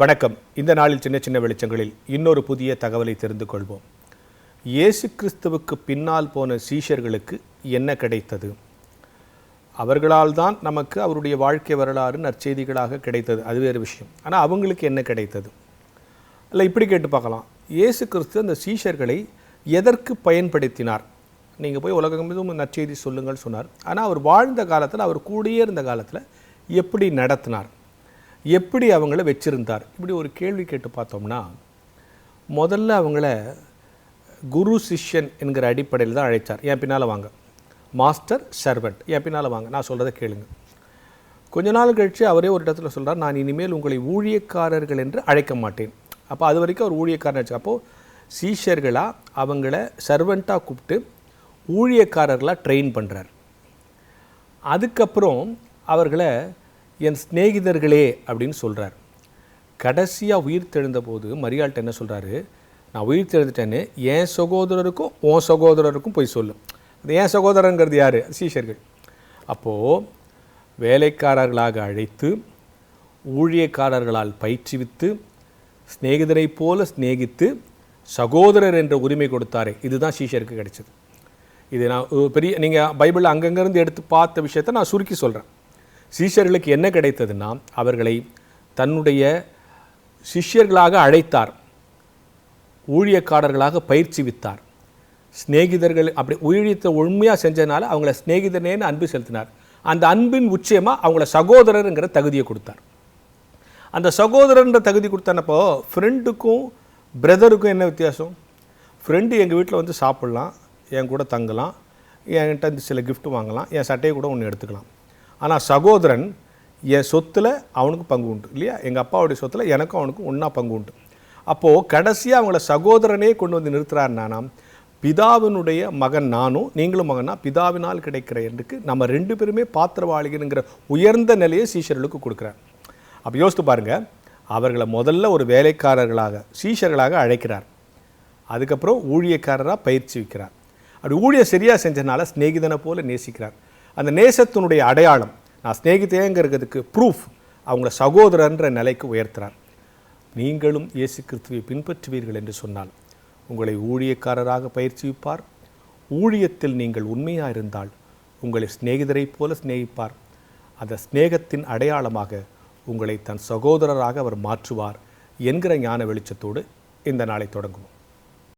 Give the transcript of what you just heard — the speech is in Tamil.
வணக்கம். இந்த நாளில் சின்ன சின்ன வெளிச்சங்களில் இன்னொரு புதிய தகவலை தெரிந்து கொள்வோம். இயேசு கிறிஸ்துவுக்கு பின்னால் போன சீஷர்களுக்கு என்ன கிடைத்தது? அவர்களால் தான் நமக்கு அவருடைய வாழ்க்கை வரலாறு நற்செய்திகளாக கிடைத்தது. அது வேறு விஷயம். ஆனால் அவங்களுக்கு என்ன கிடைத்தது? இல்லை இப்படி கேட்டு பார்க்கலாம். இயேசு கிறிஸ்து அந்த சீஷர்களை எதற்கு பயன்படுத்தினார்? நீங்கள் போய் உலகம் மீதும் நற்செய்தி சொல்லுங்கள் சொன்னார். ஆனால் அவர் வாழ்ந்த காலத்தில் அவர் கூடயே இருந்த காலத்தில் எப்படி நடத்தினார்? எப்படி அவங்கள வச்சிருந்தார்? இப்படி ஒரு கேள்வி கேட்டு பார்த்தோம்னா முதல்ல அவங்கள குரு சிஷ்யன் என்கிற அடிப்படையில் தான் அழைச்சார். என் பின்னால் வாங்க. மாஸ்டர் சர்வெண்ட் என் பின்னால் வாங்க. நான் சொல்கிறத கேளுங்க. கொஞ்ச நாள் கழித்து அவரே ஒரு இடத்துல சொல்கிறார் நான் இனிமேல் உங்களை ஊழியக்காரர்கள் என்று அழைக்க மாட்டேன். அப்போ அது வரைக்கும் அவர் ஊழியக்காரன் வச்சு அப்போது சீஷர்களாக அவங்கள சர்வெண்ட்டாக கூப்பிட்டு ஊழியக்காரர்களாக ட்ரெயின் பண்ணுறார் அதுக்கப்புறம் அவர்களை என் சிநேகிதர்களே அப்படின்னு சொல்கிறார் கடைசியாக உயிர் தெழுந்தபோது மரியாள்கிட்ட என்ன சொல்கிறாரு நான் உயிர் தெழுந்துட்டேன்னு என் சகோதரருக்கும் உன் சகோதரருக்கும் போய் சொல்லு. அது என் சகோதரங்கிறது யார்? சீஷர்கள். அப்போது வேலைக்காரர்களாக அழைத்து ஊழியக்காரர்களால் பயிற்றுவித்து சிநேகிதரைப் போல சிநேகித்து சகோதரர் என்ற உரிமை கொடுத்தாரே. இதுதான் சீஷருக்கு கிடைச்சது. இது நான் ஒரு பெரிய நீங்கள் பைபிளில் அங்கங்கேருந்து எடுத்து பார்த்த விஷயத்தை நான் சுருக்கி சொல்கிறேன் சீஷர்களுக்கு என்ன கிடைத்ததுன்னா அவர்களை தன்னுடைய சிஷ்யர்களாக அழைத்தார். ஊழியக்காரர்களாக பயிற்சிவித்தார் சிநேகிதர்கள் அப்படி ஊழியத்தை உண்மையாக செஞ்சதுனால அவங்கள சிநேகிதனேன்னு அன்பு செலுத்தினார். அந்த அன்பின் உச்சயமாக அவங்கள சகோதரருங்கிற தகுதியை கொடுத்தார். அந்த சகோதரன்ற தகுதி கொடுத்தனப்போ ஃப்ரெண்டுக்கும் பிரதருக்கும் என்ன வித்தியாசம்? ஃப்ரெண்டு எங்கள் வீட்டில் வந்து சாப்பிட்லாம் என் கூட தங்கலாம் என்கிட்ட இருந்து சில கிஃப்ட் வாங்கலாம் என் சட்டையை கூட ஒன்று எடுத்துக்கலாம். ஆனால் சகோதரன் என் சொத்தில் அவனுக்கு பங்கு உண்டு இல்லையா? எங்கள் அப்பாவுடைய சொத்தில் எனக்கும் அவனுக்கும் ஒன்றா பங்கு உண்டு. அப்போது கடைசியாக அவங்கள சகோதரனே கொண்டு வந்து நிறுத்துறாருனா பிதாவினுடைய மகன் நானும் நீங்களும் மகனா? பிதாவினால் கிடைக்கிற என்றுக்கு நம்ம ரெண்டு பேருமே பாத்திரவாளிகனுங்கிற உயர்ந்த நிலையை சீஷர்களுக்கு கொடுக்குறார். அப்போ யோசித்து பாருங்கள் அவர்களை முதல்ல ஒரு வேலைக்காரர்களாக சீஷர்களாக அழைக்கிறார். அதுக்கப்புறம் ஊழியக்காரராக பயிற்சி வைக்கிறார். அப்படி ஊழியர் சரியாக செஞ்சனால சிநேகிதனை போல நேசிக்கிறார். அந்த நேசத்தினுடைய அடையாளம் நான் ஸ்நேகித்தேங்கிறதுக்கு ப்ரூஃப் அவங்கள சகோதரன்ற நிலைக்கு உயர்த்துறார். நீங்களும் இயேசு கிறிஸ்துவை பின்பற்றுவீர்கள் என்று சொன்னால் உங்களை ஊழியக்காரராக பயிற்சிவிப்பார் ஊழியத்தில் நீங்கள் உண்மையாக இருந்தால் உங்களை சிநேகிதரைப் போல சிநேகிப்பார். அந்த சிநேகத்தின் அடையாளமாக உங்களை தன் சகோதரராக அவர் மாற்றுவார் என்கிற ஞான வெளிச்சத்தோடு இந்த நாளை தொடங்குவோம்.